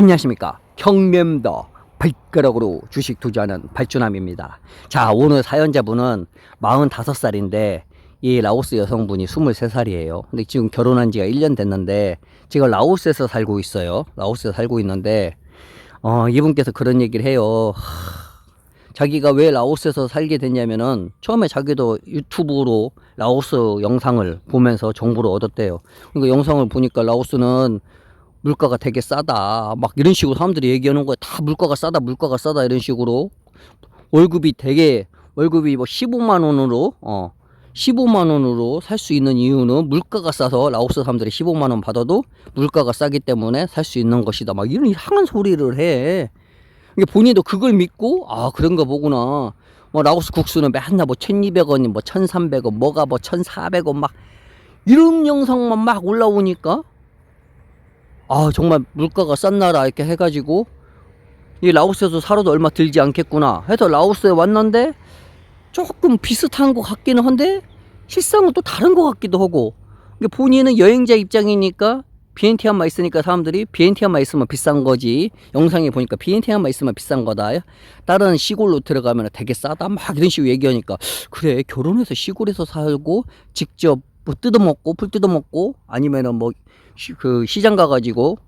안녕하십니까. 경mem더 발가락으로 주식 투자하는 발주남입니다. 자 오늘 사연자분은 45살인데 이 라오스 여성분이 23살이에요. 근데 지금 결혼한 지가 1년 됐는데 지금 라오스에서 살고 있어요. 라오스에서 살고 있는데 어 이분께서 그런 얘기를 해요. 하, 자기가 왜 라오스에서 살게 됐냐면은 처음에 자기도 유튜브로 라오스 영상을 보면서 정보를 얻었대요. 그러니까 영상을 보니까 라오스는 물가가 되게 싸다. 막 이런 식으로 사람들이 얘기하는 거야. 다 물가가 싸다, 물가가 싸다 이런 식으로 월급이 되게 월급이 뭐 15만 원으로 어 15만 원으로 살 수 있는 이유는 물가가 싸서 라오스 사람들이 15만 원 받아도 물가가 싸기 때문에 살 수 있는 것이다. 막 이런 이상한 소리를 해. 이게 본인도 그걸 믿고 아 그런가 보구나. 뭐 라오스 국수는 맨날 뭐 1,200원이 뭐 1,300원, 뭐가 뭐 1,400원 막 이런 영상만 막 올라오니까 아 정말 물가가 싼 나라 이렇게 해가지고 이 라오스에서 살아도 얼마 들지 않겠구나 해서 라오스에 왔는데 조금 비슷한 것 같기는 한데 실상은 또 다른 것 같기도 하고. 본인은 여행자 입장이니까 BNT만 있으니까 사람들이 BNT만 있으면 비싼 거지. 영상에 보니까 BNT만 있으면 비싼 거다. 다른 시골로 들어가면 되게 싸다. 막 이런 식으로 얘기하니까 그래 결혼해서 시골에서 살고 직접 뭐 뜯어먹고 풀 뜯어먹고 아니면은 뭐 그 시장 가가지고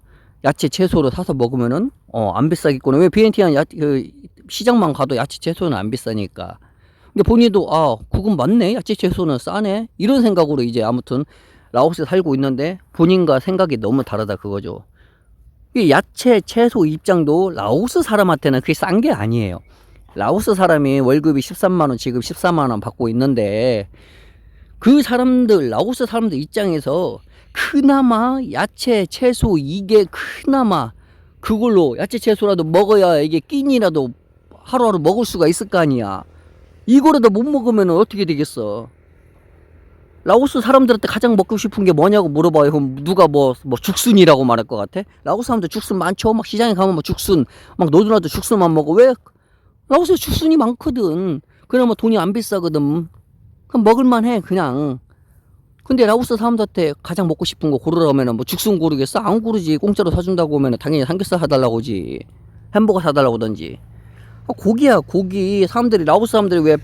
야채 채소를 사서 먹으면은 어 안 비싸겠구나. 왜 BNT는 야, 그 시장만 가도 야채 채소는 안 비싸니까. 근데 본인도 아 그건 맞네. 야채 채소는 싸네. 이런 생각으로 이제 아무튼 라오스에 살고 있는데 본인과 생각이 너무 다르다 그거죠. 이 야채 채소 입장도 라오스 사람한테는 그게 싼 게 아니에요. 라오스 사람이 월급이 13만 원 지금 14만 원 받고 있는데 그 사람들 라오스 사람들 입장에서 그나마 야채 채소 이게 그나마 그걸로 야채 채소라도 먹어야 이게 끼니라도 하루하루 먹을 수가 있을 거 아니야. 이거라도 못 먹으면 어떻게 되겠어? 라오스 사람들한테 가장 먹고 싶은 게 뭐냐고 물어봐요. 그럼 누가 뭐, 뭐 죽순이라고 말할 것 같아? 라오스 사람들 죽순 많죠? 막 시장에 가면 뭐 죽순 막 노들나도 죽순만 먹어. 왜? 라오스에 죽순이 많거든. 그나마 돈이 안 비싸거든. 그럼 먹을만 해 그냥 근데 라오스 사람들한테 가장 먹고 싶은 거 고르라면은 뭐 죽순 고르겠어? 안 고르지. 공짜로 사준다고 하면은 당연히 삼겹살 사달라고 하지. 햄버거 사달라고 하던지. 아, 고기야, 고기. 사람들이, 라오스 사람들이 왜,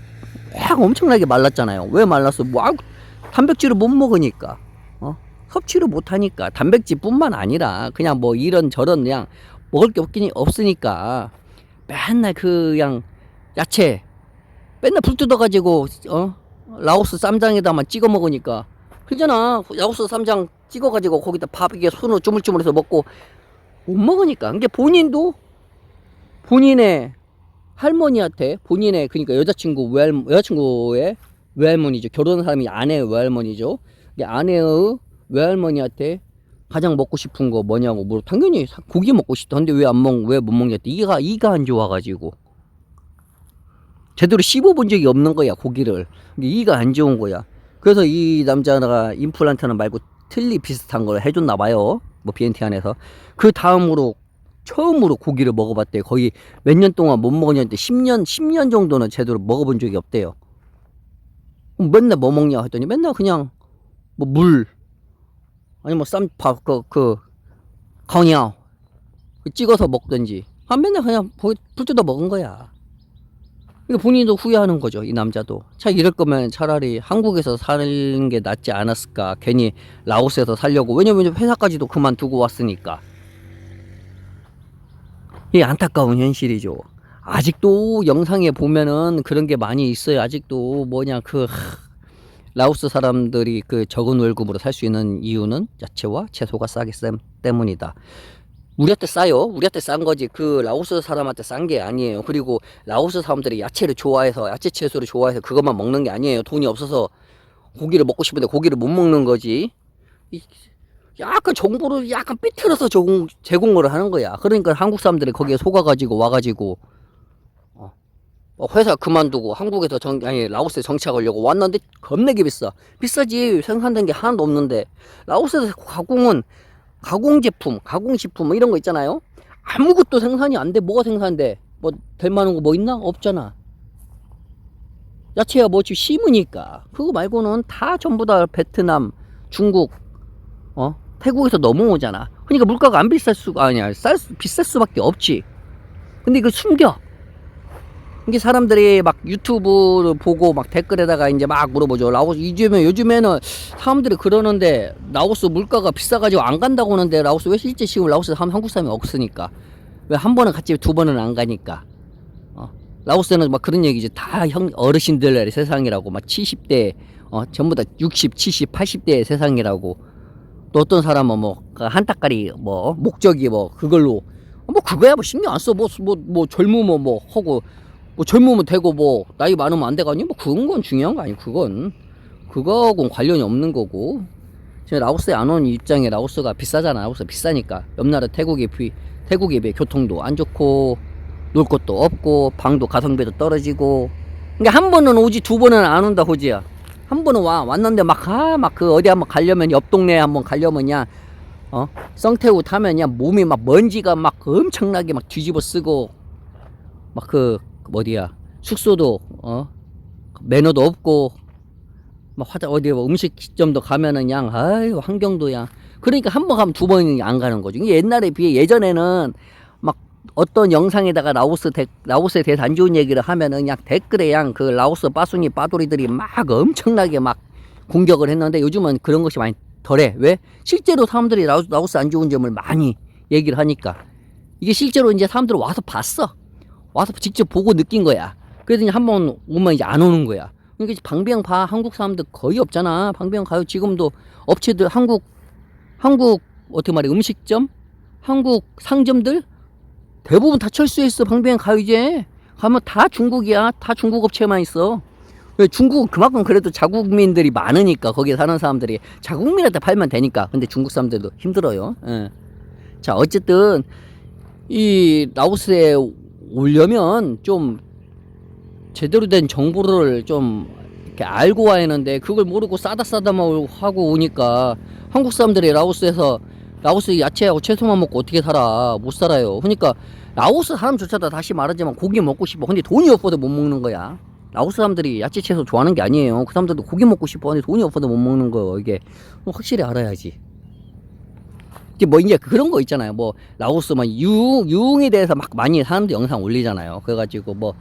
확 엄청나게 말랐잖아요. 왜 말랐어? 뭐, 아, 단백질을 못 먹으니까. 어? 섭취를 못 하니까. 단백질 뿐만 아니라, 그냥 뭐 이런 저런 그냥 먹을 게 없긴 없으니까. 맨날 그, 그냥, 야채. 맨날 불 뜯어가지고, 어? 라오스 쌈장에다만 찍어 먹으니까. 그잖아. 야구스 삼장 찍어가지고 거기다 밥 이게 손으로 주물주물해서 먹고 못 먹으니까. 그게 본인도 본인의 할머니한테 본인의 그러니까 여자친구 외할 여자친구의 외할머니죠. 결혼한 사람이 아내의 외할머니죠. 이게 아내의 외할머니한테 가장 먹고 싶은 거 뭐냐고 물어. 당연히 고기 먹고 싶다는데 왜 안 먹 왜 못 먹냐 이가 이가 안 좋아가지고. 제대로 씹어본 적이 없는 거야 고기를. 이가 안 좋은 거야 그래서 이 남자가 임플란트는 말고 틀리 비슷한 걸 해줬나 봐요. 뭐 BNT 안에서. 그 다음으로 처음으로 고기를 먹어봤대요. 거의 몇 년 동안 못 먹었는데 10년, 10년 정도는 제대로 먹어본 적이 없대요. 맨날 뭐 먹냐 했더니 맨날 그냥 뭐 물, 아니 뭐 쌈밥, 그, 그, 강야 찍어서 먹든지. 아, 맨날 그냥 불 뜯어 먹은 거야. 이거 본인도 후회하는 거죠, 이 남자도. 차 이럴 거면 차라리 한국에서 사는 게 낫지 않았을까. 괜히 라오스에서 살려고. 왜냐면 회사까지도 그만두고 왔으니까. 이 안타까운 현실이죠. 아직도 영상에 보면은 그런 게 많이 있어요. 아직도 뭐냐, 그, 하, 라오스 사람들이 그 적은 월급으로 살 수 있는 이유는 야채와 채소가 싸기 때문이다. 우리한테 싸요. 우리한테 싼 거지. 그 라오스 사람한테 싼 게 아니에요. 그리고 라오스 사람들이 야채를 좋아해서 야채 채소를 좋아해서 그것만 먹는 게 아니에요. 돈이 없어서 고기를 먹고 싶은데 고기를 못 먹는 거지. 약간 정보를 약간 삐뚤어서 제공, 제공을 하는 거야. 그러니까 한국 사람들이 거기에 속아가지고 와가지고 어, 회사 그만두고 한국에서 정, 아니 라오스에 정착하려고 왔는데 겁내게 비싸. 비싸지. 생산된 게 하나도 없는데 라오스에서 가공은 가공 제품, 가공 식품 뭐 이런 거 있잖아요. 아무것도 생산이 안 돼. 뭐가 생산돼? 뭐 될 만한 거 뭐 있나? 없잖아. 야채야 뭐 지금 심으니까. 그거 말고는 다 전부 다 베트남, 중국, 어? 태국에서 넘어오잖아. 그러니까 물가가 안 비쌀 수가 아니야. 쌀 수, 비쌀 수밖에 없지. 근데 이걸 숨겨. 이게 사람들이 막 유튜브를 보고 막 댓글에다가 이제 막 물어보죠. 라오스 요즘에 요즘에는 사람들이 그러는데 라오스 물가가 비싸가지고 안 간다고 하는데 라오스 왜 실제 지금 라오스 한 한국 사람이 없으니까 왜 한 번은 갔지 두 번은 안 가니까. 어. 라오스는 막 그런 얘기지. 다 형 어르신들의 세상이라고 막 70대 어 전부 다 60, 70, 80대의 세상이라고. 또 어떤 사람은 뭐 한따까리 뭐 목적이 뭐 그걸로 뭐 그거야 뭐 신경 안 써. 뭐 뭐뭐 젊으면 뭐 하고 뭐 젊으면 되고 뭐 나이 많으면 안 되가니 뭐 그건 건 중요한 거 아니 그건. 그거하고는 관련이 없는 거고. 지금 라오스에 안온 입장에 라오스가 비싸잖아. 라오스 비싸니까. 옆 나라 태국에 비 태국에 비해 교통도 안 좋고 놀 곳도 없고 방도 가성비도 떨어지고. 그러니까 한 번은 오지 두 번은 안 온다 호지야. 한 번은 와 왔는데 막아막그 어디 한번 가려면 옆 동네 한번 가려면야. 어? 썽태우 타면야. 몸이 막 먼지가 막 엄청나게 막 뒤집어 쓰고. 막 그 어디야? 숙소도 어? 매너도 없고 막 화장 어디 뭐 음식점도 가면은 그냥 아유 환경도야 그러니까 한 번 가면 두 번이 안 가는 거죠 옛날에 비해 예전에는 막 어떤 영상에다가 라오스 대, 라오스에 대해서 안 좋은 얘기를 하면은 그냥 댓글에 그냥 그 라오스 빠순이 빠돌이들이 막 엄청나게 막 공격을 했는데 요즘은 그런 것이 많이 덜해. 왜? 실제로 사람들이 라오스, 라오스 안 좋은 점을 많이 얘기를 하니까. 이게 실제로 이제 사람들 와서 봤어 와서 직접 보고 느낀 거야. 그래서 이제 한번 오면 이제 안 오는 거야. 그러니까 방배영 봐 한국 사람들 거의 없잖아. 방배영 가요. 지금도 업체들 한국 한국 어떻게 말해 음식점, 한국 상점들 대부분 다 철수해 있어. 방배영 가요 이제 가면 다 중국이야. 다 중국 업체만 있어. 왜 중국은 그만큼 그래도 자국민들이 많으니까 거기에 사는 사람들이 자국민한테 팔면 되니까. 근데 중국 사람들도 힘들어요. 예. 자 어쨌든 이 라오스에 오려면 좀 제대로 된 정보를 좀 이렇게 알고 와야 하는데 그걸 모르고 싸다 싸다 하고 오니까 한국 사람들이 라오스에서 라오스 야채하고 채소만 먹고 어떻게 살아? 못 살아요. 그러니까 라오스 사람조차도 다시 말하지만 고기 먹고 싶어. 근데 돈이 없어도 못 먹는 거야. 라오스 사람들이 야채 채소 좋아하는 게 아니에요. 그 사람들도 고기 먹고 싶어 근데 돈이 없어도 못 먹는 거 이게. 확실히 알아야지 뭐 이제 그런 거 있잖아요. 뭐 라오스 막 유흥 유흥에 대해서 막 많이 사람들 영상 올리잖아요. 그래가지고 뭐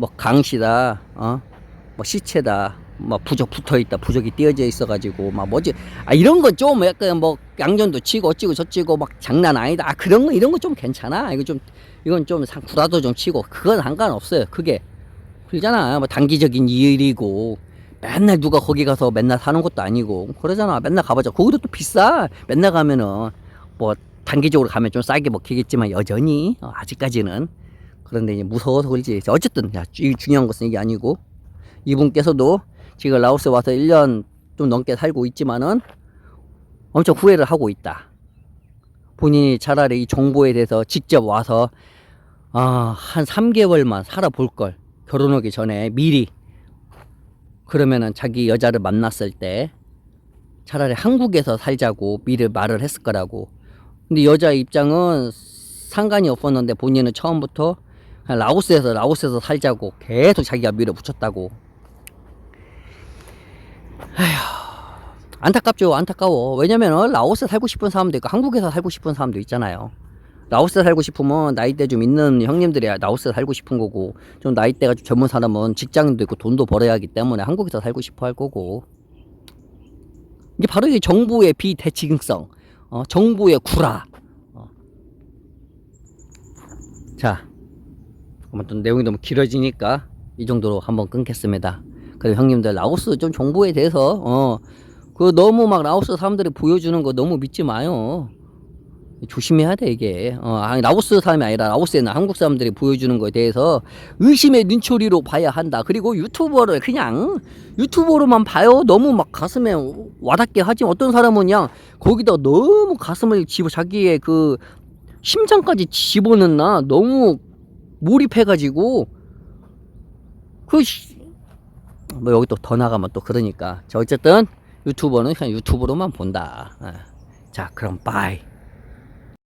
뭐 강시다, 어, 뭐 시체다, 뭐 부적 붙어 있다, 부적이 띄어져 있어가지고 막 뭐지, 아 이런 거 좀 약간 뭐 양전도 치고 어찌고 저찌고 막 장난 아니다. 아 그런 거 이런 거 좀 괜찮아. 이거 좀 이건 좀 상- 구라도 좀 치고 그건 상관없어요. 그게 그러잖아. 뭐 단기적인 일이고. 맨날 누가 거기 가서 맨날 사는 것도 아니고 그러잖아 맨날 가보자 거기도 또 비싸 맨날 가면은 뭐 단기적으로 가면 좀 싸게 먹히겠지만 여전히 어, 아직까지는. 그런데 이제 무서워서 그러지. 어쨌든 야, 이 중요한 것은 이게 아니고 이분께서도 지금 라오스 와서 1년 좀 넘게 살고 있지만은 엄청 후회를 하고 있다. 본인이 차라리 이 정보에 대해서 직접 와서 아, 한 3개월만 살아볼 걸 결혼하기 전에 미리 그러면은 자기 여자를 만났을 때 차라리 한국에서 살자고 미리 말을 했을 거라고 근데 여자 입장은 상관이 없었는데 본인은 처음부터 라오스에서 라오스에서 살자고 계속 자기가 밀어붙였다고. 아휴 안타깝죠. 안타까워. 왜냐면은 라오스에 살고 싶은 사람도 있고 한국에서 살고 싶은 사람도 있잖아요. 라오스에 살고 싶으면 나이대 좀 있는 형님들이 라오스에 살고 싶은 거고. 좀 나이대가 좀 젊은 사람은 직장도 있고 돈도 벌어야 하기 때문에 한국에서 살고 싶어 할 거고. 이게 바로 이 정부의 비대칭성 어, 정부의 구라. 어. 자, 아무튼 내용이 너무 길어지니까 이 정도로 한번 끊겠습니다. 그리고 형님들 라오스 좀 정보에 대해서 어, 그 너무 막 라오스 사람들이 보여주는 거 너무 믿지 마요. 조심해야 돼 이게. 어, 아니 라오스 사람이 아니라 라오스에는 한국 사람들이 보여주는 거에 대해서 의심의 눈초리로 봐야 한다. 그리고 유튜버를 그냥 유튜버로만 봐요. 너무 막 가슴에 와닿게 하지. 어떤 사람은 그냥 거기다 너무 가슴을 집어 자기의 그 심장까지 집어넣나? 너무 몰입해가지고 그 뭐 여기 또 더 나가면 또 그러니까. 자 어쨌든 유튜버는 그냥 유튜브로만 본다. 아. 자 그럼 빠이